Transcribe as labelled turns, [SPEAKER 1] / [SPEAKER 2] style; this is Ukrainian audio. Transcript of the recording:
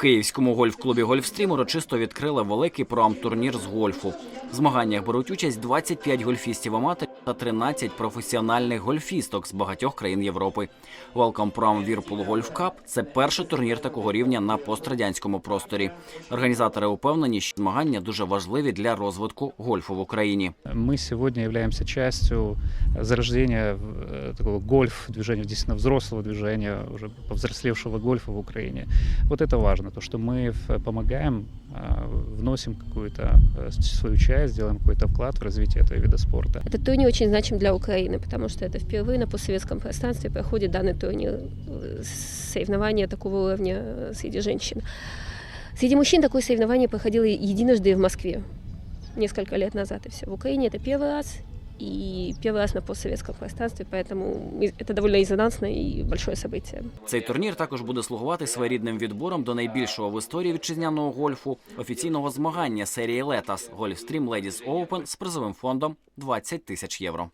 [SPEAKER 1] київському гольф-клубі Гольфстрім урочисто відкрили великий проам-турнір з гольфу. В змаганнях беруть участь 25 гольфістів аматорів та 13 професіональних гольфісток з багатьох країн Європи. Welcome Pro Whirlpool Golf Cup – це перший турнір такого рівня на пострадянському просторі. Організатори упевнені, що змагання дуже важливі для розвитку гольфу в Україні.
[SPEAKER 2] Мы сегодня являемся частью зарождения э, такого гольф-движения, действительно взрослого движения, уже повзрослевшего гольфа в Украине. Вот это важно, то, что мы в- помогаем, а, вносим какую-то э, свою часть, делаем какой-то вклад в развитие этого вида спорта.
[SPEAKER 3] Этот турнир очень значим для Украины, потому что это впервые на постсоветском пространстве проходит данный турнир э, соревнования такого уровня э, среди женщин. Среди мужчин такое соревнование проходило единожды в Москве, несколько лет назад, и все. В Украине это первый раз, и первый раз на постсоветском пространстве, поэтому и- это довольно резонансное и большое событие.
[SPEAKER 1] Цей турнір також буде слугувати своєрідним відбором до найбільшого в історії вітчизняного гольфу офіційного змагання серії Летас Гольфстрім Ladies Open з призовим фондом 20 тисяч євро.